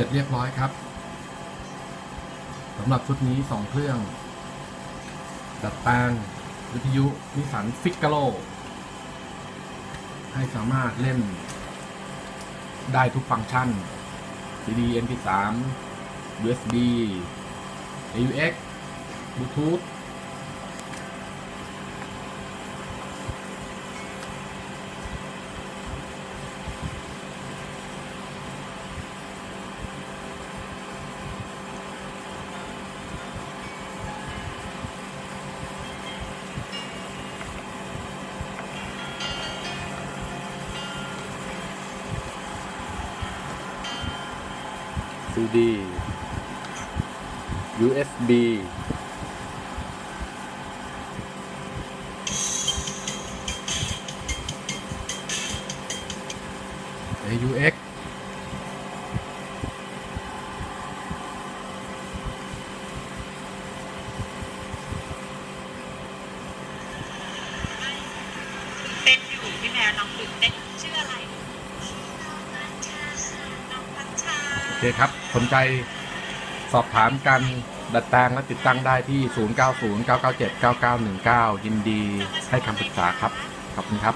ร็จเรียบร้อยครับสำหรับชุดนี้สองเครื่อง ดัดแปลงวิทยุนิสันฟิกกาโล ให้สามารถเล่นได้ทุกฟังก์ชัน CD MP3 USB AUX Bluetooth ซีดี USB เ AUX เต้นอยู่พี่แมวน้องตื่นเต้นชื่ออะไร เคครับ สนใจสอบถามกันดัดแปลงและติดตั้งได้ที่ 0909979919 ยินดีให้คำปรึกษาครับ ขอบคุณครับ